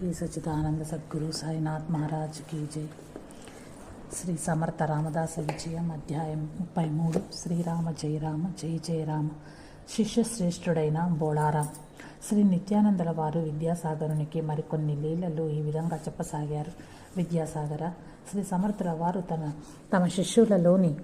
శ్రీ సచిదానంద సద్గురు సాయినాథ్ మహారాజ్ కీ జై. శ్రీ సమర్థ రామదాస విజయం అధ్యాయం ముప్పై మూడు. శ్రీరామ జయ రామ జయ జయ రామ. శిష్యశ్రేష్ఠుడైన బోళారాం. శ్రీ నిత్యానందల వారు విద్యాసాగరునికి మరికొన్ని లీలలు ఈ విధంగా చెప్పసాగారు. విద్యాసాగర శ్రీ సమర్థుల వారు తన తమ శిష్యులలోని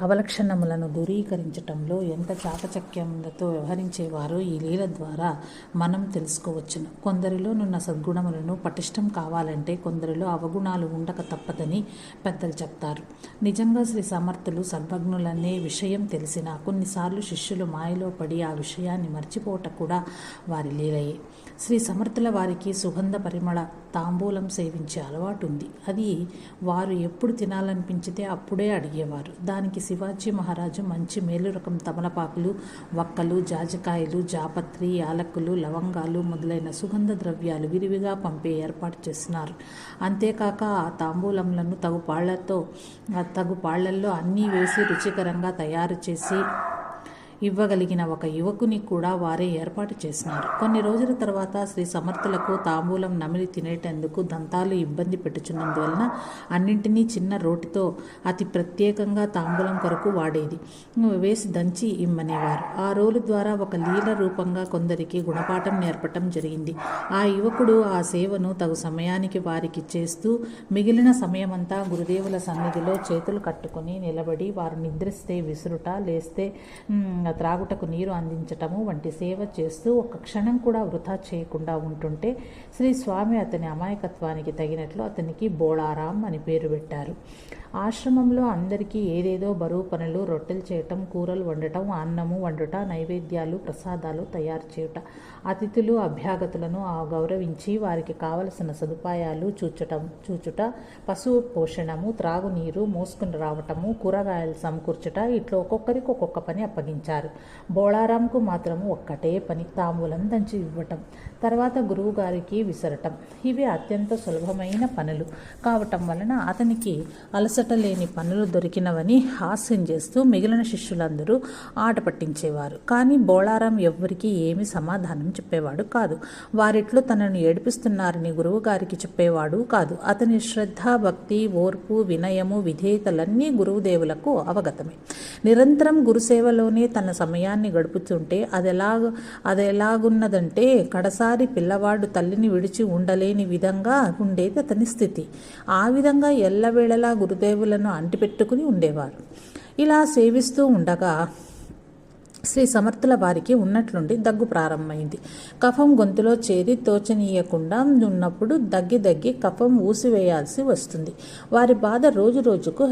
అవలక్షణములను దూరీకరించటంలో ఎంత చాకచక్యములతో వ్యవహరించేవారో ఈ లీల ద్వారా మనం తెలుసుకోవచ్చును. కొందరిలోనున్న సద్గుణములను పటిష్టం కావాలంటే కొందరిలో అవగుణాలు ఉండక తప్పదని పెద్దలు చెప్తారు. నిజంగా శ్రీ సమర్థులు సర్వజ్ఞులనే విషయం తెలిసినా కొన్నిసార్లు శిష్యులు మాయలో పడి ఆ విషయాన్ని మర్చిపోవట కూడా వారి లీలయే. శ్రీ సమర్థుల వారికి సుగంధ పరిమళ తాంబూలం సేవించే అలవాటు ఉంది అది వారు ఎప్పుడు తినాలనిపించితే అప్పుడే అడిగేవారు. దానికి శివాజీ మహారాజు మంచి మేలు రకం తమలపాకులు వక్కలు జాజికాయలు జాపత్రి యాలక్కులు లవంగాలు మొదలైన సుగంధ ద్రవ్యాలు విరివిగా పంపే ఏర్పాటు చేస్తున్నారు. అంతేకాక ఆ తాంబూలంలను తగు పాళ్ళతో తగు పాళ్ళల్లో అన్నీ వేసి రుచికరంగా తయారు చేసి ఇవ్వగలిగిన ఒక యువకుని కూడా వారే ఏర్పాటు చేసినారు కొన్ని రోజుల తర్వాత శ్రీ సమర్థులకు తాంబూలం నమిలి తినేటందుకు దంతాలు ఇబ్బంది పెట్టుచున్నందువలన అన్నింటినీ చిన్న రోటితో అతి ప్రత్యేకంగా తాంబూలం కొరకు వాడేది. వేసి దంచి ఇమ్మనేవారు. ఆ రోలు ద్వారా ఒక లీల రూపంగా కొందరికి గుణపాఠం నేర్పటం జరిగింది. ఆ యువకుడు ఆ సేవను తగు సమయానికి వారికి చేస్తూ మిగిలిన సమయమంతా గురుదేవుల సన్నిధిలో చేతులు కట్టుకుని నిలబడి వారు నిద్రిస్తే విసురుట లేస్తే త్రాగుటకు నీరు అందించటము వంటి సేవ చేస్తూ ఒక క్షణం కూడా వృధా చేయకుండా ఉంటుంటే శ్రీ స్వామి అతని అమాయకత్వానికి తగినట్లు అతనికి బోళారాం అని పేరు పెట్టారు. ఆశ్రమంలో అందరికీ ఏదేదో బరువు పనులు రొట్టెలు చేయటం కూరలు వండటం అన్నము వండుట నైవేద్యాలు ప్రసాదాలు తయారు చేయుట అతిథులు అభ్యాగతులను ఆ గౌరవించి వారికి కావలసిన సదుపాయాలు చూచటం చూచుట పశువు పోషణము త్రాగునీరు మోసుకుని రావటము కూరగాయలు సమకూర్చుట ఇట్లా ఒక్కొక్కరికి ఒక్కొక్క పని అప్పగించారు. బోళారాంకు మాత్రము ఒక్కటే పని తాంబూలం దంచి ఇవ్వటం తర్వాత గురువు గారికి విసరటం. ఇవి అత్యంత సులభమైన పనులు. కావటం వలన అతనికి అలసట లేని పనులు దొరికినవని హాస్యం చేస్తూ మిగిలిన శిష్యులందరూ ఆట పట్టించేవారు. కానీ బోళారాం ఎవ్వరికీ ఏమీ సమాధానం చెప్పేవాడు కాదు. వారిట్లో తనను ఏడిపిస్తున్నారని గురువుగారికి చెప్పేవాడు కాదు. అతని శ్రద్ధ భక్తి ఓర్పు వినయము విధేయతలన్నీ గురువుదేవులకు అవగతమే. నిరంతరం గురుసేవలోనే తన సమయాన్ని గడుపుతుంటే అది ఎలా అది ఎలాగున్నదంటే కడసారి పిల్లవాడు తల్లిని విడిచి ఉండలేని విధంగా ఉండేది అతని స్థితి. ఆ విధంగా ఎల్లవేళలా గురుదేవులను అంటిపెట్టుకుని ఉండేవారు. ఇలా సేవిస్తూ ఉండగా శ్రీ సమర్థుల వారికి ఉన్నట్లుండి దగ్గు ప్రారంభమైంది. కఫం గొంతులో చేరి తోచనీయకుండా ఉన్నప్పుడు దగ్గి దగ్గి కఫం ఊసివేయాల్సి వస్తుంది. వారి బాధ రోజు రోజుకు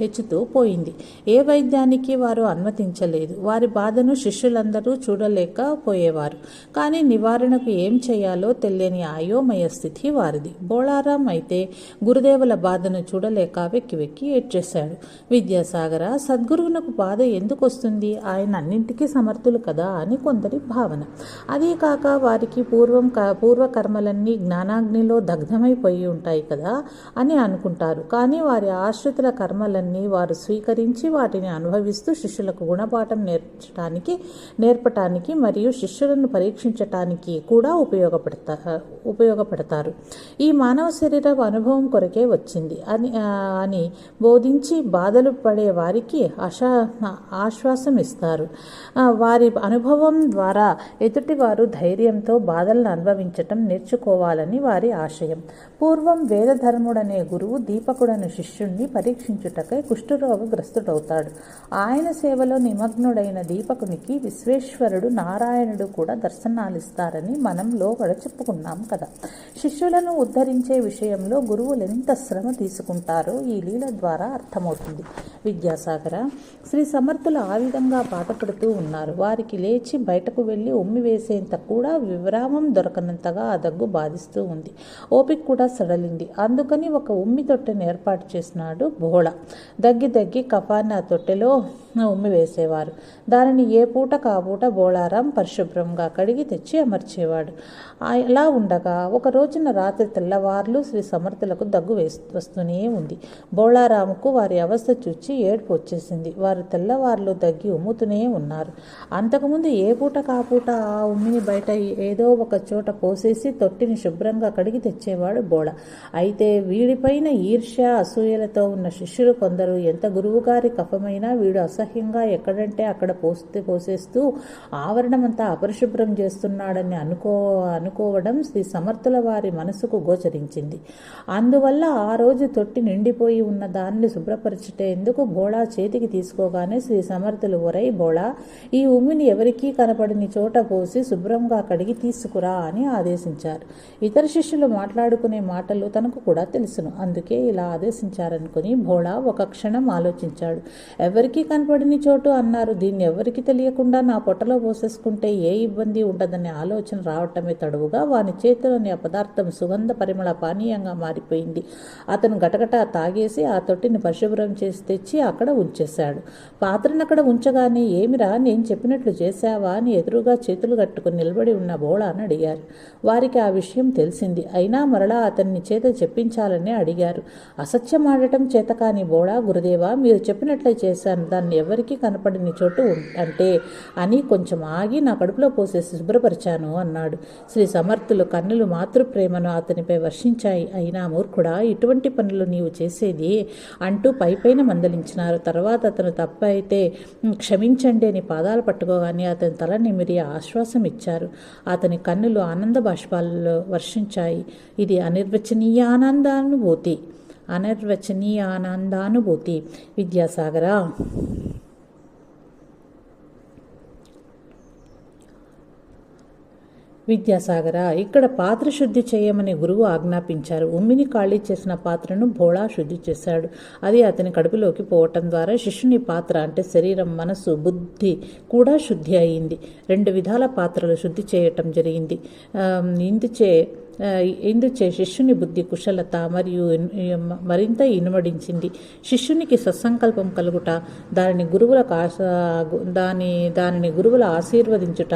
హెచ్చుతూ పోయింది. ఏ వైద్యానికి వారు అనుమతించలేదు. వారి బాధను శిష్యులందరూ చూడలేకపోయేవారు కానీ నివారణకు ఏం చేయాలో తెలియని అయోమయ స్థితి వారిది. బోళారాం అయితే గురుదేవుల బాధను చూడలేక వెక్కి వెక్కి ఏడ్చేశాడు. విద్యాసాగర సద్గురువునకు బాధ ఎందుకు వస్తుంది ఆయన అన్నింటి అన్నింటికీ సమర్థులు కదా అని కొందరి భావన. అదే కాక వారికి పూర్వం క పూర్వకర్మలన్నీ జ్ఞానాగ్నిలో దగ్ధమైపోయి ఉంటాయి కదా అని అనుకుంటారు. కానీ వారి ఆశ్రితుల కర్మలన్నీ వారు స్వీకరించి వాటిని అనుభవిస్తూ శిష్యులకు గుణపాఠం నేర్చడానికి నేర్పటానికి మరియు శిష్యులను పరీక్షించటానికి కూడా ఉపయోగపడతా ఉపయోగపడతారు. ఈ మానవ శరీర అనుభవం కొరకే వచ్చింది అని అని బోధించి బాధలు పడే వారికి ఆశా ఆశ్వాసం ఇస్తారు వారి అనుభవం ద్వారా ఎదుటివారు ధైర్యంతో బాధలను అనుభవించటం నేర్చుకోవాలని వారి ఆశయం. పూర్వం వేదధర్ముడనే గురువు దీపకుడను శిష్యుణ్ణి పరీక్షించుటకై కుష్ఠరోగగ్రస్తుడవుతాడు. ఆయన సేవలో నిమగ్నుడైన దీపకునికి విశ్వేశ్వరుడు నారాయణుడు కూడా దర్శనాలిస్తారని మనం లోగడ చెప్పుకున్నాం కదా. శిష్యులను ఉద్ధరించే విషయంలో గురువులు ఎంత శ్రమ తీసుకుంటారో ఈ లీల ద్వారా అర్థమవుతుంది. విద్యాసాగర శ్రీ సమర్థులు ఆ విధంగా బాధపడుతూ ఉన్నారు. వారికి లేచి బయటకు వెళ్ళి ఉమ్మి వేసేంత కూడా విరామం దొరకనంతగా ఆ దగ్గు బాధిస్తూ ఉంది. ఓపిక కూడా సడలింది. అందుకని ఒక ఉమ్మి తొట్టెను ఏర్పాటు చేసినాడు బోళ. దగ్గి దగ్గి కఫాన్ని ఆ తొట్టెలో ఉమ్మి వేసేవారు. దానిని ఏ పూట కాపూట బోళారాం పరిశుభ్రంగా కడిగి తెచ్చి అమర్చేవాడు. ఇలా అలా ఉండగా ఒక రోజున రాత్రి తెల్లవార్లు శ్రీ సమర్థులకు దగ్గు వస్తూనే ఉంది. బోళారాముకు వారి అవస్థ చూచి ఏడుపు వచ్చేసింది. వారు తెల్లవార్లు దగ్గి ఉమ్ముతూనే ఉన్నారు. చేస్తున్నారు అంతకుముందు ఏ పూట కాపూట ఆ ఉమ్మిని బయట ఏదో ఒక చోట పోసేసి తొట్టిని శుభ్రంగా కడిగి తెచ్చేవాడు బోళ అయితే వీడిపైన ఈర్ష్య అసూయలతో ఉన్న శిష్యులు కొందరు ఎంత గురువుగారి కఫమైనా వీడు అసహ్యంగా ఎక్కడంటే అక్కడ పోస్తే పోసేస్తూ ఆవరణమంతా అపరిశుభ్రం చేస్తున్నాడని అనుకో అనుకోవడం శ్రీ సమర్థుల వారి మనసుకు గోచరించింది. అందువల్ల ఆ రోజు తొట్టి నిండిపోయి ఉన్న దాన్ని శుభ్రపరచుటేందుకు బోళా చేతికి తీసుకోగానే శ్రీ సమర్థులు ఒరై బోళా ఈ ఉమ్మిని ఎవరికీ కనపడని చోట పోసి శుభ్రంగా కడిగి తీసుకురా అని ఆదేశించారు. ఇతర శిష్యులు మాట్లాడుకునే మాటలు తనకు కూడా తెలుసును. అందుకే ఇలా ఆదేశించారనుకుని భోళా ఒక క్షణం ఆలోచించాడు. ఎవరికీ కనపడని చోటు అన్నారు. దీన్ని ఎవరికి తెలియకుండా నా పొట్టలో పోసేసుకుంటే ఏ ఇబ్బంది ఉండదనే ఆలోచన రావటమే తడువుగా వాని చేతిలోని ఆ పదార్థం సుగంధ పరిమళ పానీయంగా మారిపోయింది. అతను గటగట తాగేసి ఆ తొట్టిని పరిశుభ్రం చేసి తెచ్చి అక్కడ ఉంచేశాడు. పాత్రను అక్కడ ఉంచగానే ఏమిరా నేను చెప్పినట్లు చేశావా? అని ఎదురుగా చేతులు కట్టుకుని నిలబడి ఉన్న బోళా అని అడిగారు. వారికి ఆ విషయం తెలిసింది. అయినా మరలా అతన్ని చేత చెప్పించాలని అడిగారు. అసత్యం ఆడటం చేత కాని బోళా గురుదేవా మీరు చెప్పినట్లే చేశాను. దాన్ని ఎవరికీ కనపడని చోటు అంటే అని కొంచెం ఆగి నా కడుపులో పోసేసి శుభ్రపరిచాను అన్నాడు. శ్రీ సమర్థులు కన్నులు మాతృప్రేమను అతనిపై వర్షించాయి. అయినా మూర్ఖుడా ఇటువంటి పనులు నీవు చేసేది అంటూ పైపైన మందలించినారు. తర్వాత అతను తప్పైతే క్షమించండి అని పాదాలు పట్టుకోగానే అతని తల నిమిరి ఆశ్వాసం ఇచ్చారు అతని కన్నులు ఆనంద బాష్పాలలో వర్షించాయి. ఇది అనిర్వచనీయ ఆనందానుభూతి. అనిర్వచనీయ ఆనందానుభూతి. విద్యాసాగరా. విద్యాసాగర ఇక్కడ పాత్ర శుద్ధి చేయమని గురువు ఆజ్ఞాపించారు. ఉమ్మిని ఖాళీ చేసిన పాత్రను భోళా శుద్ధి చేశాడు. అది అతని కడుపులోకి పోవటం ద్వారా శిష్యుని పాత్ర అంటే శరీరం మనసు బుద్ధి కూడా శుద్ధి అయింది. రెండు విధాల పాత్రలు శుద్ధి చేయటం జరిగింది. ఇందుచే ఇందుచే శిష్యుని బుద్ధి కుశలత మరియు మరింత ఇనుమడించింది. శిష్యునికి సత్సంకల్పం కలుగుట దానిని గురువులకు ఆశ దాని దానిని గురువుల ఆశీర్వదించుట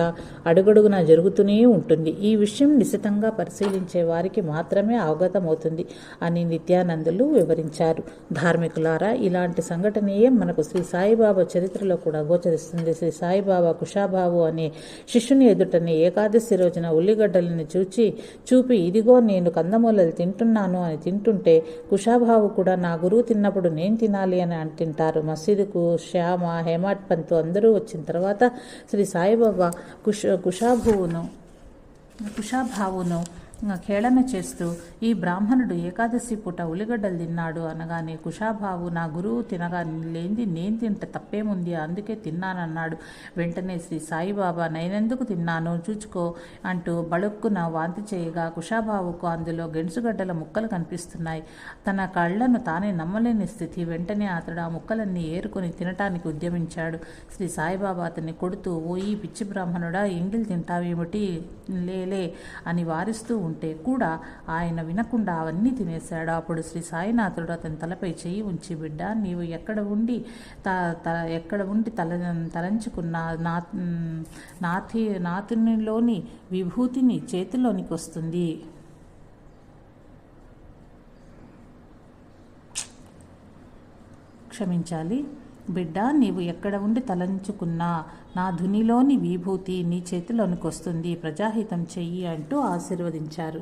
అడుగడుగున జరుగుతూనే ఉంటుంది. ఈ విషయం నిశితంగా పరిశీలించే వారికి మాత్రమే అవగతమవుతుంది అని నిత్యానందులు వివరించారు. ధార్మికులారా ఇలాంటి సంఘటనయే మనకు శ్రీ సాయిబాబా చరిత్రలో కూడా గోచరిస్తుంది. శ్రీ సాయిబాబా కుషాబాబు అనే శిష్యుని ఎదుటనే ఏకాదశి రోజున ఉల్లిగడ్డలను చూచి చూపి ఇదిగో నేను కందమూలలు తింటున్నాను అని తింటుంటే కుషాబాబు కూడా నా గురువు తిన్నప్పుడు నేను తినాలి అని అంటుంటారు. మసీదుకు శ్యామ హేమాట్ పంతు అందరూ వచ్చిన తర్వాత శ్రీ సాయిబాబా కుష కుషాభువును కుషాభావును ఖేళన చేస్తూ ఈ బ్రాహ్మణుడు ఏకాదశి పూట ఉల్లిగడ్డలు తిన్నాడు అనగానే కుషాభావు నా గురువు తినగా లేనిది నేను తింటే తప్పేముంది? అందుకే తిన్నానన్నాడు. వెంటనే శ్రీ సాయిబాబా నేనెందుకు తిన్నాను? చూచుకో అంటూ బళుక్కున వాంతి చేయగా కుషాబావుకు అందులో గెంచుగడ్డల ముక్కలు కనిపిస్తున్నాయి. తన కళ్ళను తానే నమ్మలేని స్థితి. వెంటనే అతడు ఆ ముక్కలన్నీ ఏరుకొని తినటానికి ఉద్యమించాడు. శ్రీ సాయిబాబా అతన్ని కొడుతూ ఓ ఈ పిచ్చి బ్రాహ్మణుడా ఎంగిల్ తింటావేమిటి? లేలే అని వారిస్తూ ఉంటే కూడా ఆయన వినకుండా అవన్నీ తినేశాడు. అప్పుడు శ్రీ సాయినాథుడు అతని తలపై చెయ్యి ఉంచి బిడ్డ నీవు ఎక్కడ ఉండి త త ఎక్కడ ఉండి తల తలంచుకున్న నా నాథి నాతునిలోని విభూతిని చేతిలోనికి వస్తుంది. క్షమించాలి. బిడ్డ నీవు ఎక్కడ ఉండి తలంచుకున్నా నా ధునిలోని విభూతి నీ చేతిలోనికి వస్తుంది ప్రజాహితం చెయ్యి అంటూ ఆశీర్వదించారు.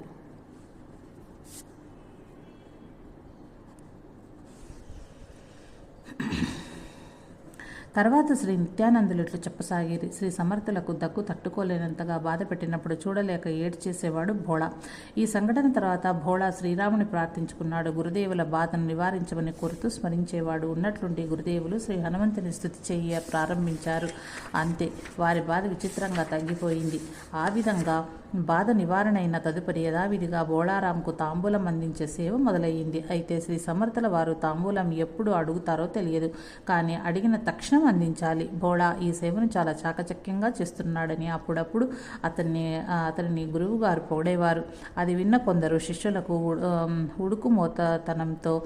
తర్వాత శ్రీ నిత్యానందులు ఇట్లు చెప్పసాగిరి శ్రీ సమర్థులకు దగ్గు తట్టుకోలేనంతగా బాధ పెట్టినప్పుడు చూడలేక ఏడు చేసేవాడు భోళా. ఈ సంఘటన తర్వాత భోళా శ్రీరాముని ప్రార్థించుకున్నాడు. గురుదేవుల బాధను నివారించమని కోరుతూ స్మరించేవాడు ఉన్నట్లుండి గురుదేవులు శ్రీ హనుమంతుని స్థుతి చేయ ప్రారంభించారు. అంతే వారి బాధ విచిత్రంగా తగ్గిపోయింది. ఆ విధంగా బాధ నివారణ అయిన తదుపరి యథావిధిగా బోళారాంకు తాంబూలం అందించే సేవ మొదలయ్యింది. అయితే శ్రీ సమర్థుల వారు తాంబూలం ఎప్పుడు అడుగుతారో తెలియదు. కానీ అడిగిన తక్షణం అందించాలి. బోళా ఈ సేవను చాలా చాకచక్యంగా చేస్తున్నాడని అప్పుడప్పుడు అతన్ని అతనిని గురువు గారు పొగడేవారు అది విన్న కొందరు శిష్యులకు ఉ- ఆమ్, ఉడుకుమోతతనంతో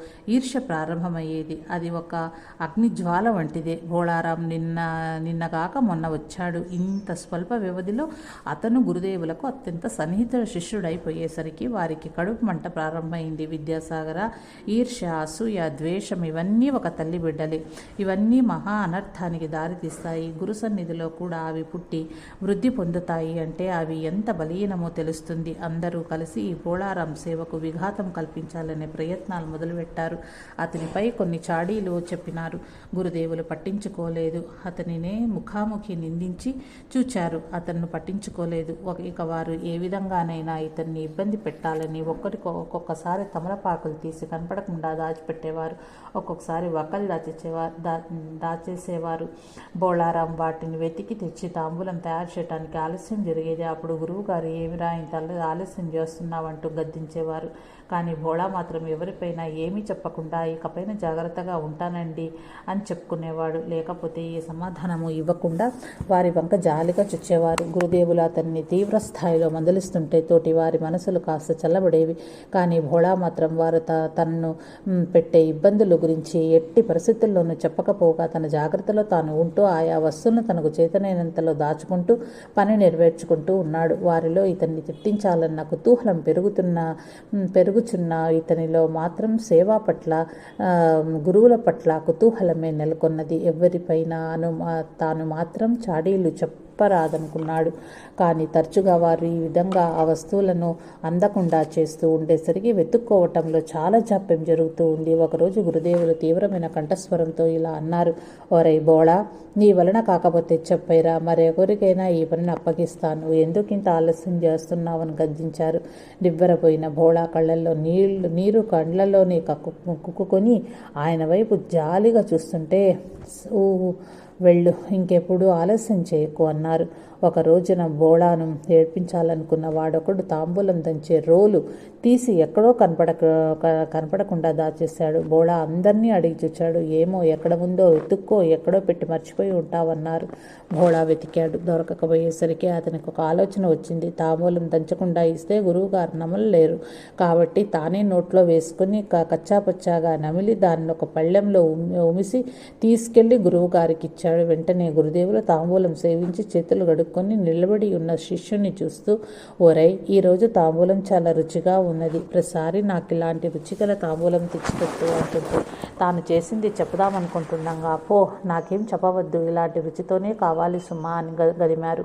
ప్రారంభమయ్యేది. అది ఒక అగ్నిజ్వాల వంటిదే. బోళారాం నిన్న నిన్నగాక మొన్న వచ్చాడు. ఇంత స్వల్ప వ్యవధిలో అతను గురుదేవులకు అత్యంత సన్నిహిత శిష్యుడైపోయేసరికి వారికి కడుపు మంట ప్రారంభమైంది. విద్యాసాగర ఈర్ష్య అసూయ ద్వేషం ఇవన్నీ ఒక తల్లి బిడ్డలే. ఇవన్నీ మహా అనర్థ అనర్థానికి దారితీస్తాయి. గురు సన్నిధిలో కూడా అవి పుట్టి వృద్ధి పొందుతాయి అంటే అవి ఎంత బలీనమో తెలుస్తుంది. అందరూ కలిసి ఈ బోళారాం సేవకు విఘాతం కల్పించాలనే ప్రయత్నాలు మొదలుపెట్టారు. అతనిపై కొన్ని చాడీలు చెప్పినారు. గురుదేవులు పట్టించుకోలేదు. అతనినే ముఖాముఖి నిందించి చూచారు. అతన్ను పట్టించుకోలేదు. ఒక- ఇక వారు ఏ విధంగానైనా ఇతన్ని ఇబ్బంది పెట్టాలని ఒక్కరికో ఒక్కొక్కసారి తమలపాకులు తీసి కనపడకుండా దాచిపెట్టేవారు. ఒక్కొక్కసారి వక్కలు దాచేసేవారు దా దాచేసేవారు. బోళారాం వాటిని వెతికి తెచ్చి తాంబూలం తయారు చేయడానికి ఆలస్యం జరిగేది. అప్పుడు గురువు గారు ఏమిరా ఇంత అల్ల- ఆలస్యం చేస్తున్నావంటూ గద్దించేవారు. కానీ భోళా మాత్రం ఎవరిపైన ఏమీ చెప్పకుండా ఇకపైన జాగ్రత్తగా ఉంటానండి అని చెప్పుకునేవాడు. లేకపోతే ఏ సమాధానము ఇవ్వకుండా వారి వంక జాలిగా చుచ్చేవారు. గురుదేవులు అతన్ని తీవ్ర స్థాయిలో మందలిస్తుంటే తోటి వారి మనసులు కాస్త చల్లబడేవి. కానీ భోళా మాత్రం వారు త తనను పెట్టే ఇబ్బందుల గురించి ఎట్టి పరిస్థితుల్లోనూ చెప్పకపోగా తన జాగ్రత్తలో తాను ఉంటూ ఆయా వస్తువులను తనకు చేతనైనంతలో దాచుకుంటూ పని నెరవేర్చుకుంటూ ఉన్నాడు. వారిలో ఇతన్ని తిట్టించాలన్న కుతూహలం పెరుగుతున్న పెరుగు పెరుగుచున్న ఇతనిలో మాత్రం సేవా పట్ల ఆ, గురువుల పట్ల కుతూహలమే నెలకొన్నది. ఎవరిపైన అను తాను మాత్రం చాడీలు చెప్పరాదనుకున్నాడు. కానీ తరచుగా వారు ఈ విధంగా ఆ వస్తువులను అందకుండా చేస్తూ ఉండేసరికి వెతుక్కోవటంలో చాలా జాప్యం జరుగుతూ ఉంది ఒకరోజు గురుదేవులు తీవ్రమైన కంఠస్వరంతో ఇలా అన్నారు ఓరై బోళా నీ వలన కాకపోతే చెప్పైరా మరెవరికైనా ఈ పనిని అప్పగిస్తాను. ఎందుకు ఇంత ఆలస్యం చేస్తున్నావని గద్దించారు. నివ్వెరపోయిన బోళా కళ్ళల్లో నీళ్ళు నీరు కళ్ళలోనే కక్కు కుక్కుకొని ఆయన వైపు జాలిగా చూస్తుంటే ఊ వెళ్ళు ఇంకెప్పుడు ఆలస్యం చేయకు అన్నారు. ఒక రోజున బోళాను ఏడ్పించాలనుకున్న వాడొకడు తాంబూలం దంచే రోలు తీసి ఎక్కడో కనపడక కనపడకుండా దాచేశాడు. బోళా అందరినీ అడిగి చూచాడు. ఏమో ఎక్కడ ఉందో వెతుక్కో ఎక్కడో పెట్టి మర్చిపోయి ఉంటావన్నారు. బోళా వెతికాడు. దొరకకపోయేసరికి అతనికి ఒక ఆలోచన వచ్చింది. తాంబూలం దంచకుండా ఇస్తే గురువుగారు నమలలేరు. కాబట్టి తానే నోట్లో వేసుకుని కచ్చాపచ్చాగా నమిలి దాన్ని ఒక పళ్ళెంలో ఉమి- ఉమిసి తీసుకెళ్ళి గురువు గారికి ఇచ్చాడు వెంటనే గురుదేవులు తాంబూలం సేవించి చేతులు గడుక్కొని నిలబడి ఉన్న శిష్యుని చూస్తూ ఓరై ఈరోజు తాంబూలం చాలా రుచిగా ఉన్నది. ప్రతిసారి నాకు ఇలాంటి రుచికల తాంబూలం తెచ్చిపెట్టు అంటుంటే తాను చేసింది చెప్పుదామనుకుంటుండగా పో నాకేం చెప్పవద్దు. ఇలాంటి రుచితోనే కావాలి సుమా అని గ- గదిమారు.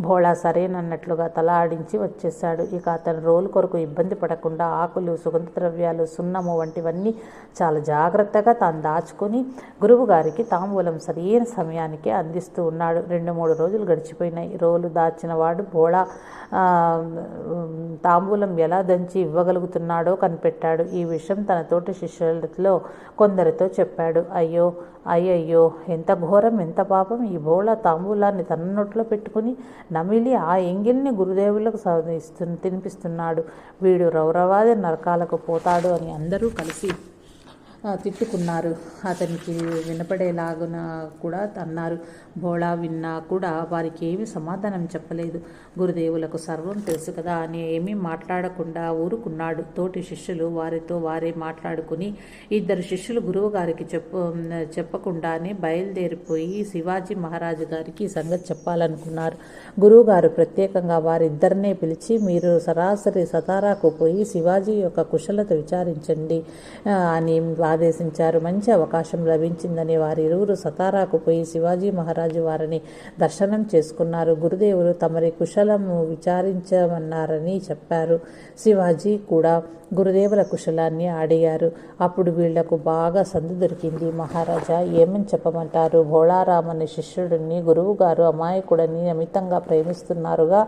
భోళా సరేనన్నట్లుగా తల ఆడించి వచ్చేశాడు. ఇక అతను రోలు కొరకు ఇబ్బంది పడకుండా ఆకులు సుగంధ ద్రవ్యాలు సున్నము వంటివన్నీ చాలా జాగ్రత్తగా తాను దాచుకొని గురువు గారికి తాంబూలం సరైన సమయానికి అందిస్తూ ఉన్నాడు. రెండు మూడు రోజులు గడిచిపోయినాయి. రోలు దాచినవాడు బోళ తాంబూలం ఎలా దంచి ఇవ్వగలుగుతున్నాడో కనిపెట్టాడు. ఈ విషయం తన తోటి శిష్యులతో కొందరితో చెప్పాడు. అయ్యో అయ్యయ్యో ఎంత ఘోరం ఎంత పాపం. ఈ బోళ తాంబూలాన్ని తన నోట్లో పెట్టుకుని నమిలి ఆ ఎంగిల్ని గురుదేవులకు స- ఇస్తు తినిపిస్తున్నాడు. వీడు రౌరవాది నరకాలకు పోతాడు అని అందరూ కలిసి తిట్టుకున్నారు. అతనికి వినపడేలాగున కూడా అన్నారు. బోళా విన్నా కూడా వారికి ఏమీ సమాధానం చెప్పలేదు. గురుదేవులకు సర్వం తెలుసు కదా అని ఏమీ మాట్లాడకుండా ఊరుకున్నాడు. తోటి శిష్యులు వారితో వారే మాట్లాడుకుని ఇద్దరు శిష్యులు గురువుగారికి చెప్పు చెప్పకుండానే బయలుదేరిపోయి శివాజీ మహారాజు గారికి ఈ సంగతి చెప్పాలనుకున్నారు. గురువుగారు ప్రత్యేకంగా వారిద్దరినే పిలిచి మీరు సరాసరి సతారాకు పోయి శివాజీ యొక్క కుశలత విచారించండి అని అని ఆదేశించారు. మంచి అవకాశం లభించిందని వారిరువురు సతారాకు పోయి శివాజీ మహారాజు వారిని దర్శనం చేసుకున్నారు. గురుదేవులు తమరి కుశలము విచారించమన్నారని చెప్పారు. శివాజీ కూడా గురుదేవుల కుశలాన్ని అడిగారు. అప్పుడు వీళ్ళకు బాగా సందు దొరికింది. మహారాజా ఏమని చెప్పమంటారు? భోళారామని శిష్యుడిని గురువుగారు అమాయకుడని అమితంగా ప్రేమిస్తున్నారుగా?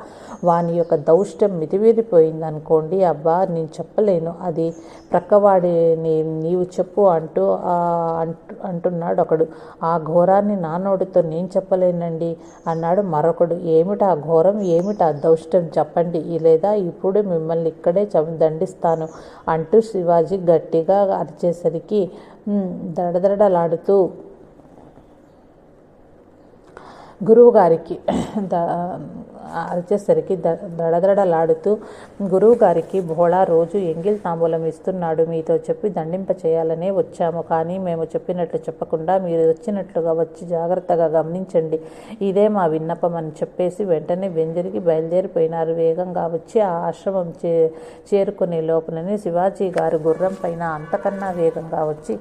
వాని యొక్క దౌష్ట్యం మితిమీరిపోయింది అనుకోండి అబ్బా నేను చెప్పలేను. అది ప్రక్కవాడిని నీవు చెప్పు అంటూ అంటు- అంటున్నాడు ఒకడు. ఆ ఘోరాన్ని నా నోటితో నేను చెప్పలేనండి అన్నాడు మరొకడు. ఏమిటా ఘోరం? ఏమిటా దౌష్టం? చెప్పండి. లేదా ఇప్పుడు మిమ్మల్ని ఇక్కడే చం- దండిస్తాను అంటూ శివాజీ గట్టిగా అరిచేసరికి దడదడలాడుతూ గురువుగారికి అరిచేసరికి ద దడదడలాడుతూ గురువు గారికి భోళా రోజు ఎంగిల్ తాంబూలం ఇస్తున్నాడు మీతో చెప్పి దండింప చేయాలనే వచ్చాము. కానీ మేము చెప్పినట్లు చెప్పకుండా మీరు వచ్చినట్లుగా వచ్చి జాగ్రత్తగా గమనించండి. ఇదే మా విన్నపం అని చెప్పేసి వెంటనే వెంజరికి బయలుదేరిపోయినారు. వేగంగా వచ్చి ఆ ఆశ్రమం చే చేరుకునే లోపలనే శివాజీ గారు గుర్రం పైన అంతకన్నా వేగంగా వచ్చి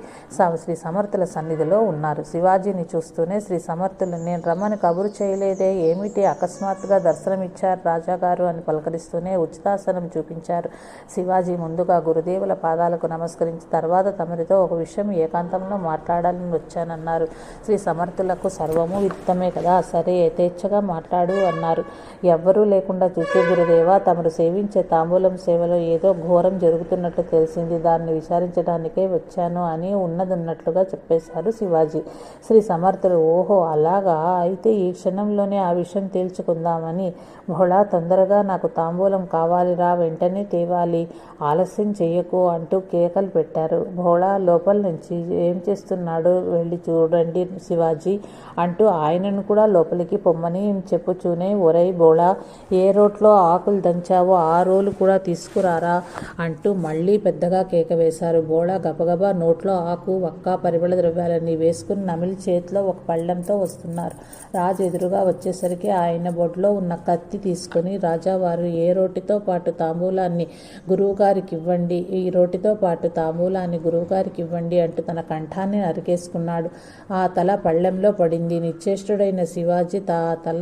శ్రీ సమర్థుల సన్నిధిలో ఉన్నారు. శివాజీని చూస్తూనే శ్రీ సమర్థులు నేను రమ్మని కబురు చేయలేదే? ఏమిటి? అకస్మాత్తుగా దర్శనమిచ్చారు రాజాగారు అని పలకరిస్తూనే ఉచితాసనం చూపించారు. శివాజీ ముందుగా గురుదేవుల పాదాలకు నమస్కరించి తర్వాత తమరితో ఒక విషయం ఏకాంతంలో మాట్లాడాలని వచ్చానన్నారు. శ్రీ సమర్థులకు సర్వము విత్తమే కదా? సరే యథేచ్ఛగా మాట్లాడు అన్నారు. ఎవ్వరూ లేకుండా చూసే గురుదేవా తమరు సేవించే తాంబూలం సేవలో ఏదో ఘోరం జరుగుతున్నట్టు తెలిసింది. దాన్ని విచారించడానికే వచ్చాను అని ఉన్నదన్నట్లుగా చెప్పేశారు శివాజీ. శ్రీ సమర్థులు ఓహో అలాగా? అయితే ఈ క్షణంలోనే ఆ విషయం తేల్చుకుందామని బహుళా తొందరగా నాకు తాంబూలం కావాలిరా వెంటనే తేవాలి ఆలస్యం చెయ్యకు అంటూ కేకలు పెట్టారు. భోళా లోపల నుంచి ఏం చేస్తున్నాడు? వెళ్ళి చూడండి శివాజీ అంటూ ఆయనను కూడా లోపలికి పొమ్మని చెప్పుచూనే ఒరై బోళా ఏ రోట్లో ఆకులు దంచావో ఆ రోలు కూడా తీసుకురారా అంటూ మళ్ళీ పెద్దగా కేక వేశారు. బోళా గబగబా నోట్లో ఆకు వక్క పరిమళ ద్రవ్యాలన్నీ వేసుకుని నమిలి చేతిలో ఒక పళ్ళెంతో వస్తున్నారు. రాజు ఎదురుగా వచ్చేసరికి ఆయన బొడ్లో ఉన్న కత్తి తీసుకుని రాజావారు ఏ రోటితో పాటు తాంబూలాన్ని గురువుగారికి ఇవ్వండి ఈ రోటితో పాటు తాంబూలాన్ని గురువుగారికి ఇవ్వండి అంటూ తన కంఠాన్ని నరికేసుకున్నాడు ఆ తల పళ్ళెంలో పడింది. నిశ్చేష్టుడైన శివాజీ తా తల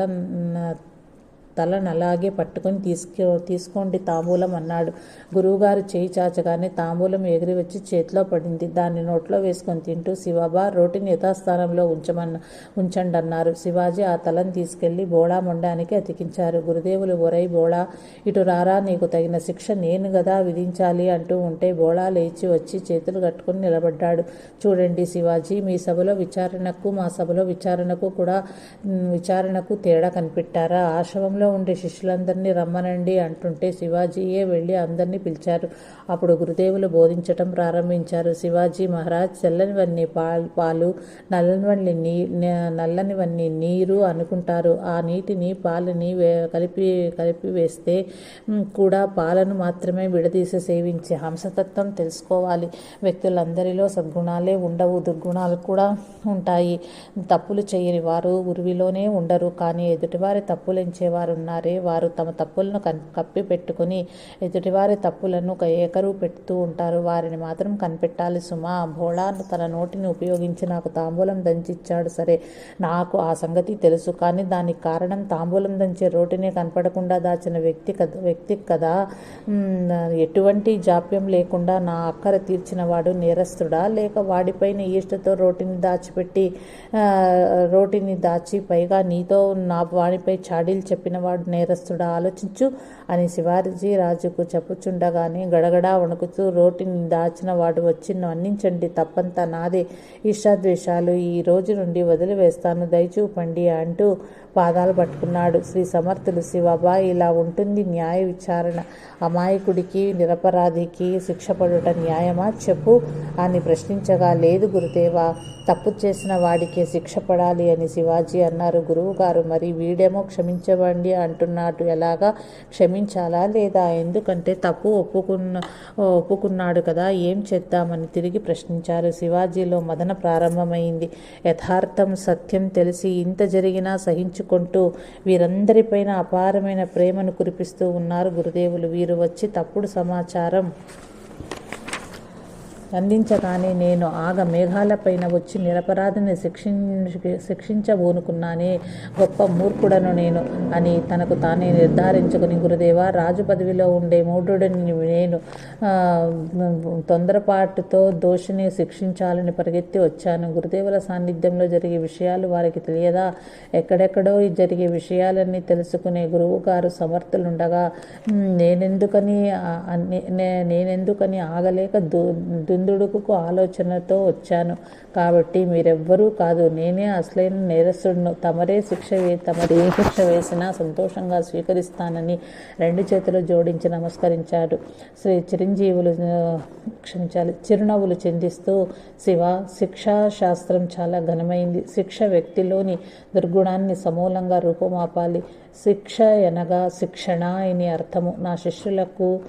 తలను అలాగే పట్టుకొని తీసుకో తీసుకోండి తాంబూలం అన్నాడు. గురువుగారు చేయి చాచగానే తాంబూలం ఎగిరి వచ్చి చేతిలో పడింది. దాన్ని నోట్లో వేసుకొని తింటూ శివబా రోటిని యథాస్థానంలో ఉంచమన్న ఉంచండి అన్నారు శివాజీ ఆ తలను తీసుకెళ్ళి బోళా మొండానికి అతికించారు. గురుదేవులు ఒరై బోళా ఇటు రారా నీకు తగిన శిక్ష నేను గదా విధించాలి అంటూ ఉంటే బోళా లేచి వచ్చి చేతులు కట్టుకుని నిలబడ్డాడు. చూడండి శివాజీ మీ సభలో విచారణకు మా సభలో విచారణకు కూడా విచారణకు తేడా కనిపెట్టారా? ఆశ్రమంలో ఉండే శిష్యులందరినీ రమ్మనండి అంటుంటే శివాజీయే వెళ్ళి అందరినీ పిలిచారు. అప్పుడు గురుదేవులు బోధించటం ప్రారంభించారు. శివాజీ మహారాజ్ తెల్లనివన్నీ పాలు పాలు నల్లనివన్నీ నీ నల్లనివన్నీ నీరు అనుకుంటారు. ఆ నీటిని పాలని వే కలిపి కలిపి వేస్తే కూడా పాలను మాత్రమే విడదీసి సేవించే హంసతత్వం తెలుసుకోవాలి. వ్యక్తులందరిలో సద్గుణాలే ఉండవు దుర్గుణాలు కూడా ఉంటాయి. తప్పులు చేయని వారు ఉరివిలోనే ఉండరు. కానీ ఎదుటివారి తప్పులు ఎంచేవారు ఉన్నారే వారు తమ తప్పులను కన్ కప్పి పెట్టుకుని ఎదుటివారి తప్పులను ఏకరువు పెడుతూ ఉంటారు. వారిని మాత్రం కనిపెట్టాలి సుమా. భోళా తన నోటిని ఉపయోగించి నాకు తాంబూలం దంచిచ్చాడు. సరే నాకు ఆ సంగతి తెలుసు. కానీ దానికి కారణం తాంబూలం దంచే రోటినే కనపడకుండా దాచిన వ్యక్తి కదా వ్యక్తి కదా. ఎటువంటి జాప్యం లేకుండా నా అక్కర తీర్చిన వాడు నేరస్తుడా? లేక వాడిపైన ఈష్టతో రోటిని దాచిపెట్టి రోటిని దాచి పైగా నీతో నా వాడిపై చాడీలు చెప్పిన వాడు నేరస్తుడా? ఆలోచించు అని శివాజీ రాజుకు చెప్పుచుండగానే గడగడా వణుకుతూ రోటిని దాచిన వాడు వచ్చి మన్నించండి తప్పంతా నాదే ఇష్టాద్వేషాలు ఈ రోజు నుండి వదిలివేస్తాను దయచూపండి అంటూ పాదాలు పట్టుకున్నాడు. శ్రీ సమర్థులు శివబా ఇలా ఉంటుంది న్యాయ విచారణ. అమాయకుడికి నిరపరాధికి శిక్షపడుట న్యాయమా? చెప్పు. అని ప్రశ్నించగా లేదు గురుదేవా తప్పు చేసిన వాడికే శిక్ష పడాలి అని శివాజీ అన్నారు. గురువు గారు మరి వీడేమో క్షమించబండి అంటున్నాడు. ఎలాగా? క్షమించాలా లేదా? ఎందుకంటే తప్పు ఒప్పుకున్న ఒప్పుకున్నాడు కదా ఏం చేద్దామని తిరిగి ప్రశ్నించారు. శివాజీలో మదన ప్రారంభమైంది. యథార్థం సత్యం తెలిసి ఇంత జరిగినా సహించుకుంటూ వీరందరిపైన అపారమైన ప్రేమను కురిపిస్తూ ఉన్నారు గురుదేవులు. వీరు వచ్చి తప్పుడు సమాచారం స్పందించగానే నేను ఆగ మేఘాలపైన వచ్చి నిరపరాధిని శిక్షిం శిక్షించబోనుకున్నానే గొప్ప మూర్ఖుడను నేను అని తనకు తానే నిర్ధారించుకుని గురుదేవ రాజు పదవిలో ఉండే మూఢుడిని నేను తొందరపాటుతో దోషిని శిక్షించాలని పరిగెత్తి వచ్చాను. గురుదేవుల సాన్నిధ్యంలో జరిగే విషయాలు వారికి తెలియదా? ఎక్కడెక్కడో జరిగే విషయాలన్నీ తెలుసుకునే గురువు గారు సమర్థులుండగా నేనెందుకని నేనెందుకని ఆగలేక దు దున్ ఆలోచనతో వచ్చాను. కాబట్టి మీరెవ్వరూ కాదు నేనే అసలైన నేరస్తుడును. తమరే శిక్ష వే తమరు ఏ శిక్ష వేసినా సంతోషంగా స్వీకరిస్తానని రెండు చేతులు జోడించి నమస్కరించాడు. శ్రీ చిరంజీవులు క్షమించాలి చిరునవ్వులు చెందిస్తూ శివ శిక్షా శాస్త్రం చాలా ఘనమైంది. శిక్ష వ్యక్తిలోని దుర్గుణాన్ని సమూలంగా రూపుమాపాలి. శిక్ష అనగా శిక్షణ అని అర్థము. నా శిష్యులకు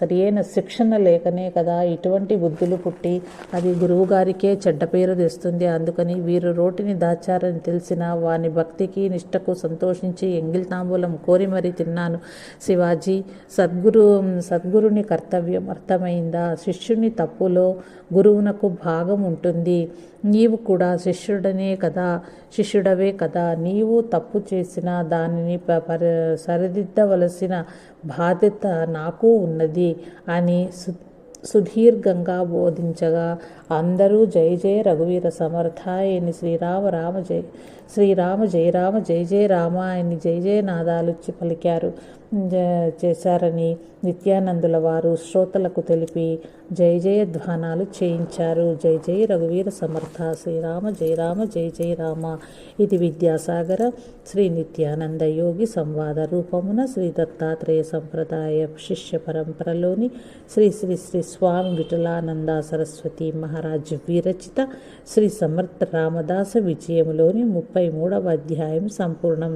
సరియైన శిక్షణ లేకనే కదా ఇటువంటి బుద్ధులు పుట్టి అది గురువుగారికే చెడ్డ పేరు తెస్తుంది. అందుకని వీరు రోటిని దాచారని తెలిసిన వాని భక్తికి నిష్టకు సంతోషించి ఎంగిల్ తాంబూలం కోరి మరీ తిన్నాను. శివాజీ సద్గురు సద్గురుని కర్తవ్యం అర్థమైందా? శిష్యుని తప్పులో గురువునకు భాగం ఉంటుంది. నీవు కూడా శిష్యుడనే కదా శిష్యుడవే కదా. నీవు తప్పు చేసిన దానిని ప- పరి సరిదిద్దవలసిన బాధ్యత నాకు ఉన్నది అని సు సుదీర్ఘంగా బోధించగా అందరూ జై జయ రఘువీర సమర్థ అని శ్రీరామ రామ జయ శ్రీరామ జయ రామ జయ జయ రామ అని జయ జయ నాదాలు పలికారు. చేశారని నిత్యానందుల వారు శ్రోతలకు తెలిపి జయ జయ ధ్వానాలు చేయించారు. జై జయ రఘువీర సమర్థ శ్రీరామ జయ రామ జయ జయ రామ. ఇది విద్యాసాగర శ్రీ నిత్యానంద యోగి సంవాద రూపమున శ్రీ దత్తాత్రేయ సంప్రదాయ శిష్య పరంపరలోని శ్రీ శ్రీ శ్రీ స్వామి విఠలానంద సరస్వతి మహారాజ్ విరచిత శ్రీ సమర్థ రామదాస విజయములోని ముప్పై మూడవ అధ్యాయం సంపూర్ణం